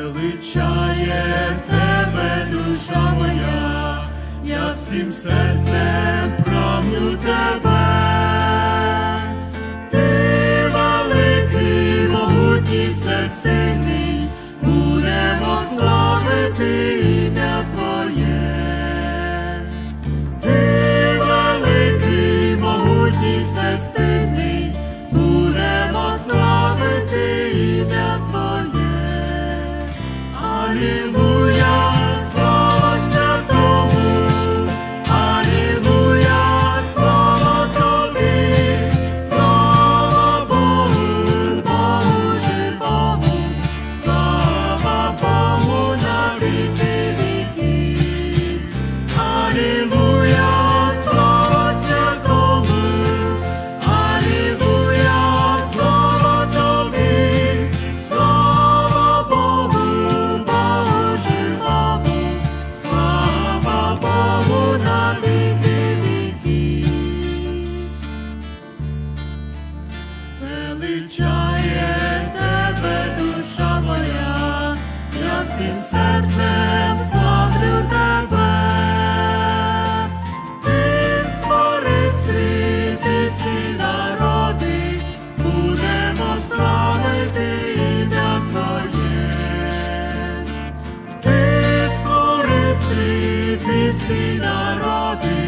величає тебе, душа моя, я всім серцем прагну. всім серцем славлю тебе, ти створи світ і всі народи, будемо славити ім'я Твоє, ти створи світ і всі народи.